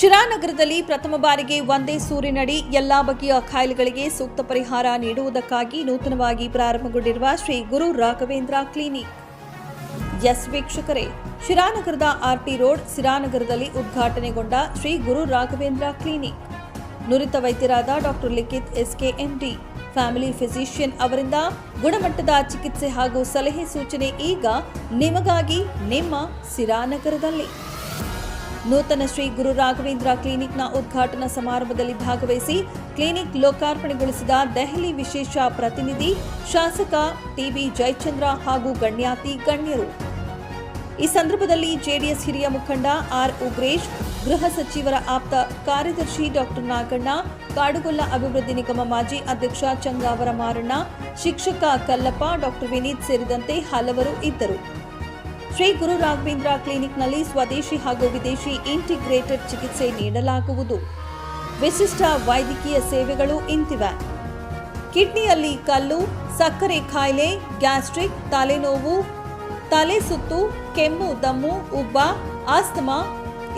ಶಿರಾನಗರದಲ್ಲಿ ಪ್ರಥಮ ಬಾರಿಗೆ ಒಂದೇ ಸೂರಿನಡಿ ಎಲ್ಲಾ ಬಗೆಯ ಕಾಯಿಲೆಗಳಿಗೆ ಸೂಕ್ತ ಪರಿಹಾರ ನೀಡುವುದಕ್ಕಾಗಿ ನೂತನವಾಗಿ ಪ್ರಾರಂಭಗೊಂಡಿರುವ ಶ್ರೀ ಗುರು ರಾಘವೇಂದ್ರ ಕ್ಲಿನಿಕ್. ಎಸ್ ವೀಕ್ಷಕರೇ, ಶಿರಾನಗರದ ಆರ್ಟಿ ರೋಡ್ ಶಿರಾನಗರದಲ್ಲಿ ಉದ್ಘಾಟನೆಗೊಂಡ ಶ್ರೀ ಗುರು ರಾಘವೇಂದ್ರ ಕ್ಲಿನಿಕ್. ನುರಿತ ವೈದ್ಯರಾದ doctor Likhith SKMD, family physician ಅವರಿಂದ ಗುಣಮಟ್ಟದ ಚಿಕಿತ್ಸೆ ಹಾಗೂ ಸಲಹೆ ಸೂಚನೆ ಈಗ ನಿಮಗಾಗಿ ನಿಮ್ಮ ಸಿರಾನಗರದಲ್ಲಿ ನೂತನ ಶ್ರೀ ಗುರು ರಾಘವೇಂದ್ರ ಕ್ಲಿನಿಕ್ನ ಉದ್ಘಾಟನಾ ಸಮಾರಂಭದಲ್ಲಿ ಭಾಗವಹಿಸಿ ಕ್ಲಿನಿಕ್ ಲೋಕಾರ್ಪಣೆಗೊಳಿಸಿದ ದೆಹಲಿ ವಿಶೇಷ ಪ್ರತಿನಿಧಿ ಶಾಸಕ ಟಿಬಿ ಜಯಚಂದ್ರ ಹಾಗೂ ಗಣ್ಯಾತಿ ಗಣ್ಯರು. ಈ ಸಂದರ್ಭದಲ್ಲಿ ಜೆಡಿಎಸ್ ಹಿರಿಯ ಮುಖಂಡ ಆರ್ ಉಗ್ರೇಶ್, ಗೃಹ ಸಚಿವರ ಆಪ್ತ ಕಾರ್ಯದರ್ಶಿ ಡಾಕ್ಟರ್ ನಾಗಣ್ಣ, ಕಾಡುಗೊಲ್ಲ ಅಭಿವೃದ್ಧಿ ನಿಗಮ ಮಾಜಿ ಅಧ್ಯಕ್ಷ ಚಂಗಾವರ ಮಾರಣ್ಣ ಶಿಕ್ಷಕ ಕಲ್ಲಪ್ಪ, ಡಾಕ್ಟರ್ ವಿನೀತ್ ಸೇರಿದಂತೆ ಹಲವರು ಇದ್ದರು. ಶ್ರೀ ಗುರು ರಾಘವೇಂದ್ರ ಕ್ಲಿನಿಕ್ನಲ್ಲಿ ಸ್ವದೇಶಿ ಹಾಗೂ ವಿದೇಶಿ ಇಂಟಿಗ್ರೇಟೆಡ್ ಚಿಕಿತ್ಸೆ ನೀಡಲಾಗುವುದು. ವಿಶಿಷ್ಟ ವೈದ್ಯಕೀಯ ಸೇವೆಗಳು ಇಂತಿವೆ. ಕಿಡ್ನಿಯಲ್ಲಿ ಕಲ್ಲು, ಸಕ್ಕರೆ ಕಾಯಿಲೆ ಗ್ಯಾಸ್ಟ್ರಿಕ್, ತಲೆನೋವು, ತಲೆ ಸುತ್ತು, ಕೆಮ್ಮು, ದಮ್ಮು, ಉಬ್ಬ, ಆಸ್ತಮಾ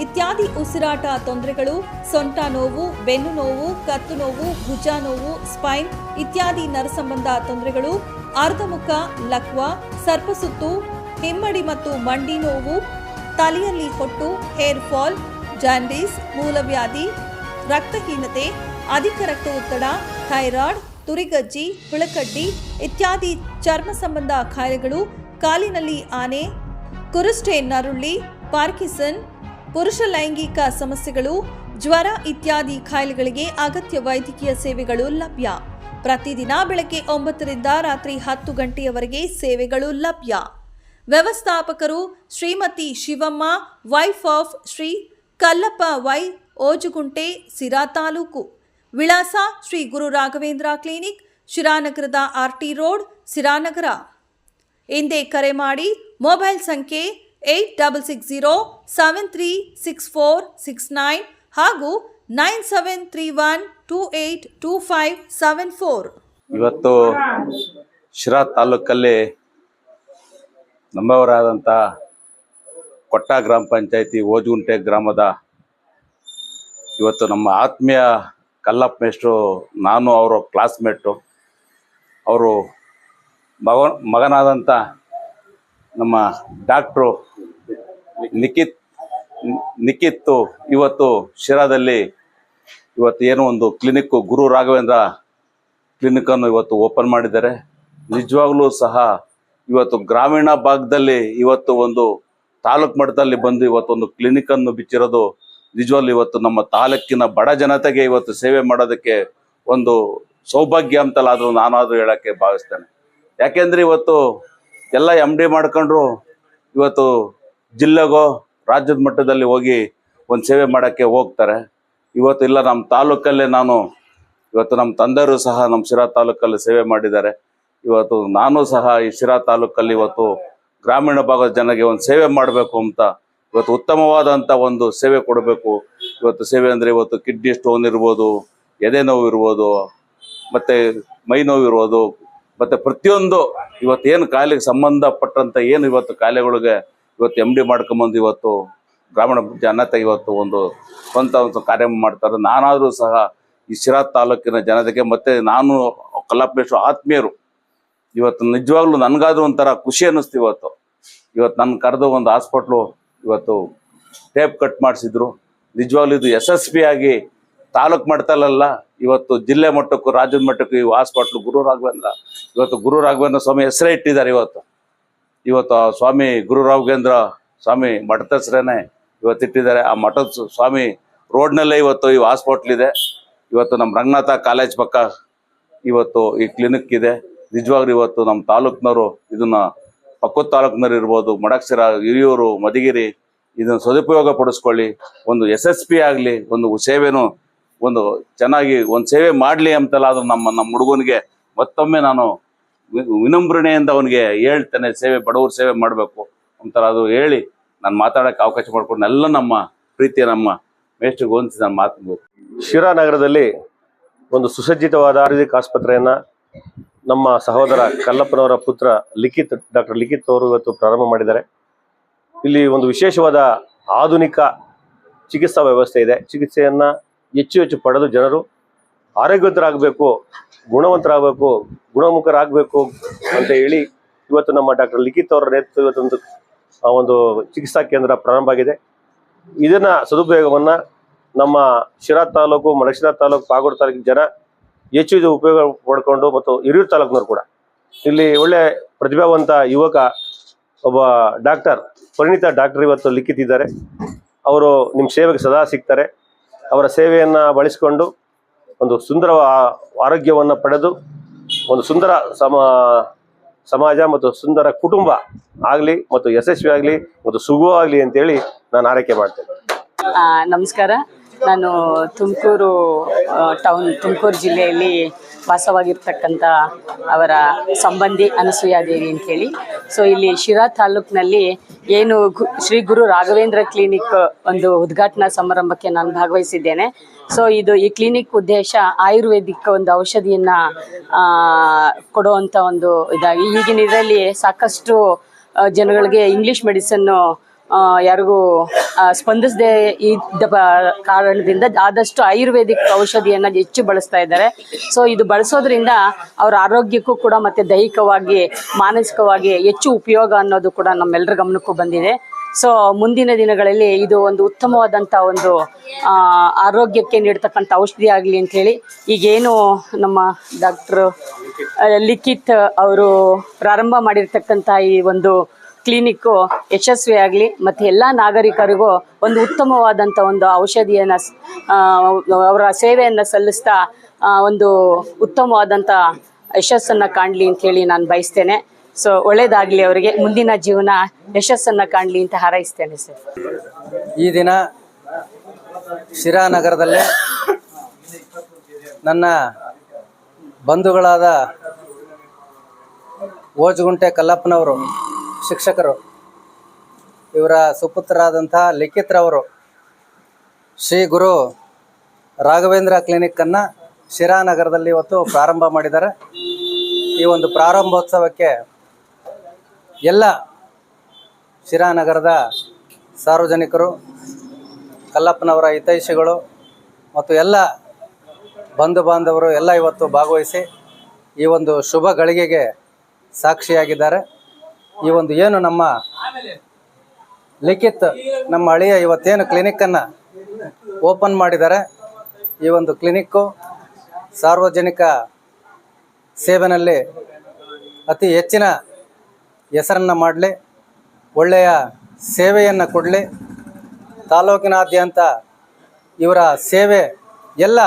ಇತ್ಯಾದಿ ಉಸಿರಾಟ ತೊಂದರೆಗಳು, ಸೊಂಟ ನೋವು, ಬೆನ್ನು ನೋವು, ಕತ್ತು ನೋವು, ಭುಜ ನೋವು, ಸ್ಪೈನ್ ಇತ್ಯಾದಿ ನರಸಂಬಂಧ ತೊಂದರೆಗಳು, ಅರ್ಧಮುಖ, ಲಕ್ವ, ಸರ್ಪಸುತ್ತು ಹಿಮ್ಮಡಿ ಮತ್ತು ಮಂಡಿ ನೋವು, ತಲೆಯಲ್ಲಿ ಹೊಟ್ಟು, ಹೇರ್ ಫಾಲ್, ಜಾಂಡೀಸ್, ಮೂಲವ್ಯಾಧಿ, ರಕ್ತಹೀನತೆ, ಅಧಿಕ ರಕ್ತ ಒತ್ತಡ ಥೈರಾಯ್ಡ್, ತುರಿಗಜ್ಜಿ ಹುಳಕಡ್ಡಿ ಇತ್ಯಾದಿ ಚರ್ಮ ಸಂಬಂಧ ಕಾಯಿಲೆಗಳು ಕಾಲಿನಲ್ಲಿ ಆನೆ ಕುರುಸ್ಟೆ ನರುಳ್ಳಿ ಪಾರ್ಕಿಸನ್ ಪುರುಷ ಲೈಂಗಿಕ ಸಮಸ್ಯೆಗಳು, ಜ್ವರ ಇತ್ಯಾದಿ ಕಾಯಿಲೆಗಳಿಗೆ ಅಗತ್ಯ ವೈದ್ಯಕೀಯ ಸೇವೆಗಳು ಲಭ್ಯ. ಪ್ರತಿದಿನ ಬೆಳಗ್ಗೆ ಒಂಬತ್ತರಿಂದ ರಾತ್ರಿ ಹತ್ತು ಗಂಟೆಯವರೆಗೆ ಸೇವೆಗಳು ಲಭ್ಯ. ವ್ಯವಸ್ಥಾಪಕರು Shrimati Shivamma wife of Shri Kallappa Y Ojugunte, Sira taluk. ವಿಳಾಸ ಶ್ರೀ ಗುರು ರಾಘವೇಂದ್ರ ಕ್ಲಿನಿಕ್, ಶಿರಾನಗರದ ಆರ್ಟಿ ರೋಡ್, ಸಿರಾನಗರ. ಎಂದೇ ಕರೆ ಮಾಡಿ ಮೊಬೈಲ್ ಸಂಖ್ಯೆ eight double six zero seven three six four six nine ಹಾಗೂ nine seven three one two eight two five seven four. ಇವತ್ತು ಶಿರಾ ತಾಲೂಕಲ್ಲಿ ನಮ್ಮವರಾದಂಥ ಕೊಟ್ಟ ಗ್ರಾಮ ಪಂಚಾಯತಿ ಓಜುಂಟೆ ಗ್ರಾಮದ ಇವತ್ತು ನಮ್ಮ ಆತ್ಮೀಯ ಕಲ್ಲಪ್ಪ ಮೇಷ್ಟ್ರು, ನಾನು ಅವರ ಕ್ಲಾಸ್ಮೇಟು ಅವರು ಮಗ ಮಗನಾದಂಥ ನಮ್ಮ ಡಾಕ್ಟ್ರು ನಿಖಿತ್ ನಿಖಿತ್ತು ಇವತ್ತು ಶಿರಾದಲ್ಲಿ ಇವತ್ತು ಏನೋ ಒಂದು ಕ್ಲಿನಿಕ್ಕು ಗುರು ರಾಘವೇಂದ್ರ ಕ್ಲಿನಿಕನ್ನು ಇವತ್ತು ಓಪನ್ ಮಾಡಿದ್ದಾರೆ. ನಿಜವಾಗ್ಲೂ ಸಹ ಇವತ್ತು ಗ್ರಾಮೀಣ ಭಾಗದಲ್ಲಿ ಇವತ್ತು ಒಂದು ತಾಲೂಕು ಮಟ್ಟದಲ್ಲಿ ಬಂದು ಇವತ್ತೊಂದು ಕ್ಲಿನಿಕನ್ನು ಬಿಚ್ಚಿರೋದು ನಿಜವಾಗ್ಲೂ ಇವತ್ತು ನಮ್ಮ ತಾಲೂಕಿನ ಬಡ ಜನತೆಗೆ ಇವತ್ತು ಸೇವೆ ಮಾಡೋದಕ್ಕೆ ಒಂದು ಸೌಭಾಗ್ಯ ಅಂತಲ್ಲಾದರೂ ನಾನಾದರೂ ಹೇಳಕ್ಕೆ ಭಾವಿಸ್ತೇನೆ. ಯಾಕೆಂದ್ರೆ ಇವತ್ತು ಎಲ್ಲ ಎಂ ಡಿ ಮಾಡ್ಕೊಂಡ್ರು ಇವತ್ತು ಜಿಲ್ಲೆಗೋ ರಾಜ್ಯದ ಮಟ್ಟದಲ್ಲಿ ಹೋಗಿ ಒಂದು ಸೇವೆ ಮಾಡೋಕ್ಕೆ ಹೋಗ್ತಾರೆ. ಇವತ್ತು ಇಲ್ಲ ನಮ್ಮ ತಾಲೂಕಲ್ಲೇ ನಾನು ಇವತ್ತು ನಮ್ಮ ತಂದೆಯರು ಸಹ ನಮ್ಮ ಶಿರಾ ತಾಲೂಕಲ್ಲಿ ಸೇವೆ ಮಾಡಿದ್ದಾರೆ. ಇವತ್ತು ನಾನು ಸಹ ಈ ಶಿರಾ ತಾಲೂಕಲ್ಲಿ ಇವತ್ತು ಗ್ರಾಮೀಣ ಭಾಗದ ಜನಗೆ ಒಂದು ಸೇವೆ ಮಾಡಬೇಕು ಅಂತ ಇವತ್ತು ಉತ್ತಮವಾದಂಥ ಒಂದು ಸೇವೆ ಕೊಡಬೇಕು. ಇವತ್ತು ಸೇವೆ ಅಂದರೆ ಇವತ್ತು ಕಿಡ್ನಿ ಸ್ಟೋನ್ ಇರ್ಬೋದು, ಎದೆ ನೋವು ಇರ್ಬೋದು, ಮತ್ತು ಮೈ ನೋವು ಇರ್ಬೋದು, ಮತ್ತು ಪ್ರತಿಯೊಂದು ಇವತ್ತು ಏನು ಕಾಯಿಲೆಗೆ ಸಂಬಂಧಪಟ್ಟಂಥ ಏನು ಇವತ್ತು ಕಾಯಿಲೆಗಳಿಗೆ ಇವತ್ತು ಎಂ ಡಿ ಮಾಡ್ಕೊಂಬಂದು ಇವತ್ತು ಗ್ರಾಮೀಣ ಜನತೆ ಇವತ್ತು ಒಂದು ಸ್ವಂತ ಒಂದು ಕಾರ್ಯ ಮಾಡ್ತಾರೆ. ನಾನಾದರೂ ಸಹ ಈ ಶಿರಾ ತಾಲೂಕಿನ ಜನತೆಗೆ ಮತ್ತೆ ನಾನು ಕಲಾಪೇಶ್ವರ ಆತ್ಮೀಯರು ಇವತ್ತು ನಿಜವಾಗ್ಲೂ ನನಗಾದ್ರೂ ಒಂಥರ ಖುಷಿ ಅನ್ನಿಸ್ತು ಇವತ್ತು. ಇವತ್ತು ನನ್ನ ಕರೆದು ಒಂದು ಹಾಸ್ಪಿಟ್ಲು ಇವತ್ತು ಟೇಪ್ ಕಟ್ ಮಾಡಿಸಿದ್ರು. ನಿಜವಾಗ್ಲೂ ಇದು ಯಶಸ್ವಿ ಆಗಿ ತಾಲೂಕು ಮಟ್ಟದಲ್ಲ ಇವತ್ತು ಜಿಲ್ಲೆ ಮಟ್ಟಕ್ಕೂ ರಾಜ್ಯದ ಮಟ್ಟಕ್ಕೂ ಈ ಹಾಸ್ಪಿಟ್ಲು ಗುರು ರಾಘವೇಂದ್ರ, ಇವತ್ತು ಗುರು ರಾಘವೇಂದ್ರ ಸ್ವಾಮಿ ಹೆಸರೇ ಇಟ್ಟಿದ್ದಾರೆ ಇವತ್ತು. ಇವತ್ತು ಸ್ವಾಮಿ ಗುರು ರಾಘವೇಂದ್ರ ಸ್ವಾಮಿ ಮಠದ ಹೆಸರೇನೆ ಇವತ್ತು ಇಟ್ಟಿದ್ದಾರೆ. ಆ ಮಠದ ಸ್ವಾಮಿ ರೋಡ್ನಲ್ಲೇ ಇವತ್ತು ಈ ಹಾಸ್ಪಿಟ್ಲ್ ಇದೆ. ಇವತ್ತು ನಮ್ಮ ರಂಗನಾಥ ಕಾಲೇಜ್ ಪಕ್ಕ ಇವತ್ತು ಈ ಕ್ಲಿನಿಕ್ ಇದೆ. ನಿಜವಾಗ್ಲೂ ಇವತ್ತು ನಮ್ಮ ತಾಲೂಕ್ನವರು ಇದನ್ನ ಪಕ್ಕದ ತಾಲೂಕ್ನವ್ರು ಇರ್ಬೋದು ಮಡಕ್ಸಿರ ಹಿರಿಯೂರು, ಮಧುಗಿರಿ ಇದನ್ನ ಸದುಪಯೋಗ ಪಡಿಸ್ಕೊಳ್ಳಿ. ಒಂದು ಯಶಸ್ವಿ ಆಗಲಿ, ಒಂದು ಸೇವೆನೂ, ಒಂದು ಚೆನ್ನಾಗಿ ಒಂದು ಸೇವೆ ಮಾಡಲಿ ಅಂತಲ್ಲ ಅದು ನಮ್ಮ ನಮ್ಮ ಹುಡುಗನಿಗೆ ಮತ್ತೊಮ್ಮೆ ನಾನು ವಿನಮ್ರಣೆಯಿಂದ ಅವನಿಗೆ ಹೇಳ್ತೇನೆ, ಸೇವೆ, ಬಡವ್ರ ಸೇವೆ ಮಾಡಬೇಕು ಅಂತಲ್ಲ ಅದು ಹೇಳಿ ನಾನು ಮಾತಾಡೋಕ್ಕೆ ಅವಕಾಶ ಮಾಡಿಕೊಂಡು ಎಲ್ಲ ನಮ್ಮ ಪ್ರೀತಿಯ ನಮ್ಮ ಮೇಷ್ಟ್ರಿಗೆ ಹೊಂದಿಸಿ ನಾನು ಮಾತು ಶಿರಾ ನಗರದಲ್ಲಿ ಒಂದು ಸುಸಜ್ಜಿತವಾದ ಆಯುರ್ವೇದಿಕ್ ಆಸ್ಪತ್ರೆಯನ್ನ ನಮ್ಮ ಸಹೋದರ ಕಲ್ಲಪ್ಪನವರ ಪುತ್ರ ಲಿಖಿತ್, ಡಾಕ್ಟರ್ ಲಿಖಿತ್ ಅವರು ಇವತ್ತು ಪ್ರಾರಂಭ ಮಾಡಿದ್ದಾರೆ. ಇಲ್ಲಿ ಒಂದು ವಿಶೇಷವಾದ ಆಧುನಿಕ ಚಿಕಿತ್ಸಾ ವ್ಯವಸ್ಥೆ ಇದೆ. ಚಿಕಿತ್ಸೆಯನ್ನು ಹೆಚ್ಚು ಹೆಚ್ಚು ಪಡೆದು ಜನರು ಆರೋಗ್ಯವಂತರಾಗಬೇಕು, ಗುಣವಂತರಾಗಬೇಕು, ಗುಣಮುಖರಾಗಬೇಕು ಅಂತ ಹೇಳಿ ಇವತ್ತು ನಮ್ಮ ಡಾಕ್ಟರ್ ಲಿಖಿತ್ ಅವರ ನೇತೃತ್ವ ಇವತ್ತೊಂದು ಒಂದು ಚಿಕಿತ್ಸಾ ಕೇಂದ್ರ ಪ್ರಾರಂಭ ಆಗಿದೆ. ಇದನ್ನ ಸದುಪಯೋಗವನ್ನು ನಮ್ಮ ಶಿರಾ ತಾಲೂಕು, ಮಡಶಿರಾ ತಾಲೂಕು, ಪಾಗೋಡು ತಾಲೂಕಿನ ಜನ ಹೆಚ್ಚು ಇದು ಉಪಯೋಗ ಪಡ್ಕೊಂಡು ಮತ್ತು ಹಿರಿಯೂರು ತಾಲೂಕಿನವ್ರು ಕೂಡ. ಇಲ್ಲಿ ಒಳ್ಳೆ ಪ್ರತಿಭಾವಂತ ಯುವಕ ಒಬ್ಬ ಡಾಕ್ಟರ್, ಪರಿಣಿತ ಡಾಕ್ಟರ್ ಇವತ್ತು ಲಿಖಿತಿದ್ದಾರೆ. ಅವರು ನಿಮ್ಮ ಸೇವೆಗೆ ಸದಾ ಸಿಗ್ತಾರೆ. ಅವರ ಸೇವೆಯನ್ನು ಬಳಸಿಕೊಂಡು ಒಂದು ಸುಂದರ ಆರೋಗ್ಯವನ್ನು ಪಡೆದು ಒಂದು ಸುಂದರ ಸಮ, ಸಮಾಜ ಮತ್ತು ಸುಂದರ ಕುಟುಂಬ ಆಗಲಿ ಮತ್ತು ಯಶಸ್ವಿ ಆಗಲಿ ಮತ್ತು ಸುಗುವಾಗಲಿ ಅಂತೇಳಿ ನಾನು ಆರೈಕೆ ಮಾಡ್ತೇನೆ. ನಮಸ್ಕಾರ. ನಾನು ತುಮಕೂರು ಟೌನ್ ತುಮಕೂರು ಜಿಲ್ಲೆಯಲ್ಲಿ ವಾಸವಾಗಿರ್ತಕ್ಕಂಥ ಅವರ ಸಂಬಂಧಿ ಅನಸೂಯಾದೇವಿ ಅಂತೇಳಿ ಸೊ ಇಲ್ಲಿ ಶಿರಾ ತಾಲೂಕಿನಲ್ಲಿ ಏನು ಶ್ರೀ ಗುರು ರಾಘವೇಂದ್ರ ಕ್ಲಿನಿಕ್ ಒಂದು ಉದ್ಘಾಟನಾ ಸಮಾರಂಭಕ್ಕೆ ನಾನು ಭಾಗವಹಿಸಿದ್ದೇನೆ. ಸೊ ಇದು ಈ ಕ್ಲಿನಿಕ್ ಉದ್ದೇಶ ಆಯುರ್ವೇದಿಕ್ ಒಂದು ಔಷಧಿಯನ್ನು ಕೊಡುವಂಥ ಒಂದು ಇದಾಗಿ, ಈಗಿನ ಇದರಲ್ಲಿ ಸಾಕಷ್ಟು ಜನಗಳಿಗೆ ಇಂಗ್ಲೀಷ್ ಮೆಡಿಸನ್ನು ಯಾರಿಗೂ ಸ್ಪಂದಿಸದೆ ಬ- ಕಾರಣದಿಂದ ಆದಷ್ಟು ಆಯುರ್ವೇದಿಕ್ ಔಷಧಿಯನ್ನು ಹೆಚ್ಚು ಬಳಸ್ತಾ ಇದ್ದಾರೆ. ಸೊ ಇದು ಬಳಸೋದ್ರಿಂದ ಅವರ ಆರೋಗ್ಯಕ್ಕೂ ಕೂಡ ಮತ್ತು ದೈಹಿಕವಾಗಿ, ಮಾನಸಿಕವಾಗಿ ಹೆಚ್ಚು ಉಪಯೋಗ ಅನ್ನೋದು ಕೂಡ ನಮ್ಮೆಲ್ಲರ ಗಮನಕ್ಕೂ ಬಂದಿದೆ. ಸೊ ಮುಂದಿನ ದಿನಗಳಲ್ಲಿ ಇದು ಒಂದು ಉತ್ತಮವಾದಂಥ ಒಂದು ಆರೋಗ್ಯಕ್ಕೆ ನೀಡ್ತಕ್ಕಂಥ ಔಷಧಿ ಆಗಲಿ ಅಂಥೇಳಿ ಈಗೇನು ನಮ್ಮ ಡಾಕ್ಟ್ರು ಲಿಖಿತ್ ಅವರು ಪ್ರಾರಂಭ ಮಾಡಿರ್ತಕ್ಕಂಥ ಈ ಒಂದು ಕ್ಲಿನಿಕ್ಕು ಯಶಸ್ವಿಯಾಗಲಿ ಮತ್ತು ಎಲ್ಲ ನಾಗರಿಕರಿಗೂ ಒಂದು ಉತ್ತಮವಾದಂಥ ಒಂದು ಔಷಧಿಯನ್ನು ಅವರ ಸೇವೆಯನ್ನು ಸಲ್ಲಿಸ್ತಾ ಒಂದು ಉತ್ತಮವಾದಂಥ ಯಶಸ್ಸನ್ನು ಕಾಣಲಿ ಹೇಳಿ ನಾನು ಬಯಸ್ತೇನೆ. ಸೊ ಒಳ್ಳೇದಾಗಲಿ ಅವರಿಗೆ. ಮುಂದಿನ ಜೀವನ ಯಶಸ್ಸನ್ನು ಕಾಣಲಿ ಅಂತ ಹಾರೈಸ್ತೇನೆ ಸರ್ ಈ ದಿನ ಶಿರಾ ನಗರದಲ್ಲೇ ನನ್ನ ಬಂಧುಗಳಾದ ಓಜ್ಗುಂಟೆ ಕಲ್ಲಪ್ಪನವರು ಶಿಕ್ಷಕರು. ಇವರ ಸುಪುತ್ರರಾದಂಥ ಲಿಖಿತ್ರವರು ಶ್ರೀ ಗುರು ರಾಘವೇಂದ್ರ ಕ್ಲಿನಿಕ್ಕನ್ನು ಶಿರಾನಗರದಲ್ಲಿ ಇವತ್ತು ಪ್ರಾರಂಭ ಮಾಡಿದ್ದಾರೆ. ಈ ಒಂದು ಪ್ರಾರಂಭೋತ್ಸವಕ್ಕೆ ಎಲ್ಲ ಶಿರಾನಗರದ ಸಾರ್ವಜನಿಕರು, ಕಲ್ಲಪ್ಪನವರ ಹಿತೈಷಿಗಳು ಮತ್ತು ಎಲ್ಲ ಬಂಧು ಬಾಂಧವರು ಎಲ್ಲ ಇವತ್ತು ಭಾಗವಹಿಸಿ ಈ ಒಂದು ಶುಭ ಗಳಿಗೆಗೆ ಸಾಕ್ಷಿಯಾಗಿದ್ದಾರೆ. ಈ ಒಂದು ಏನು ನಮ್ಮ ಲಿಖಿತ್ ನಮ್ಮ ಹಳೆಯ ಇವತ್ತೇನು ಕ್ಲಿನಿಕ್ಕನ್ನು ಓಪನ್ ಮಾಡಿದ್ದಾರೆ, ಈ ಒಂದು ಕ್ಲಿನಿಕ್ಕು ಸಾರ್ವಜನಿಕ ಸೇವೆನಲ್ಲಿ ಅತಿ ಹೆಚ್ಚಿನ ಹೆಸರನ್ನು ಮಾಡಲಿ, ಒಳ್ಳೆಯ ಸೇವೆಯನ್ನು ಕೊಡಲಿ, ತಾಲೂಕಿನಾದ್ಯಂತ ಇವರ ಸೇವೆ ಎಲ್ಲ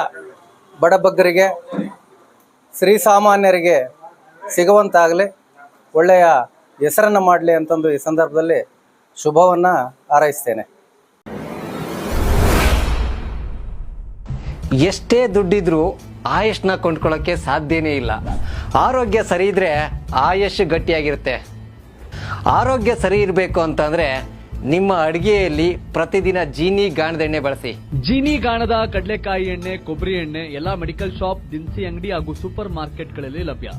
ಬಡಬಗ್ಗರಿಗೆ ಶ್ರೀಸಾಮಾನ್ಯರಿಗೆ ಸಿಗುವಂತಾಗಲಿ, ಒಳ್ಳೆಯ ಹೆಸರನ್ನು ಮಾಡಲಿ ಅಂತಂದು ಈ ಸಂದರ್ಭದಲ್ಲಿ ಶುಭವನ್ನು ಹಾರೈಸ್ತೇನೆ. ಎಷ್ಟೇ ದುಡ್ಡಿದ್ರೂ ಆಯುಷ್ನ ಕೊಂಡ್ಕೊಳ್ಳೋಕ್ಕೆ ಸಾಧ್ಯನೇ ಇಲ್ಲ. ಆರೋಗ್ಯ ಸರಿ ಇದ್ರೆ ಆಯುಷ್ ಗಟ್ಟಿಯಾಗಿರುತ್ತೆ. ಆರೋಗ್ಯ ಸರಿ ಇರಬೇಕು ಅಂತಂದ್ರೆ ನಿಮ್ಮ ಅಡಿಗೆಯಲ್ಲಿ ಪ್ರತಿದಿನ ಜೀನಿ ಗಾಣದ ಎಣ್ಣೆ ಬಳಸಿ. ಜೀನಿ ಗಾಣದ ಕಡಲೆಕಾಯಿ ಎಣ್ಣೆ ಕೊಬ್ಬರಿ ಎಣ್ಣೆ ಎಲ್ಲಾ ಮೆಡಿಕಲ್ ಶಾಪ್ ದಿನಸಿ ಅಂಗಡಿ ಹಾಗೂ ಸೂಪರ್ ಮಾರ್ಕೆಟ್ಗಳಲ್ಲಿ ಲಭ್ಯ.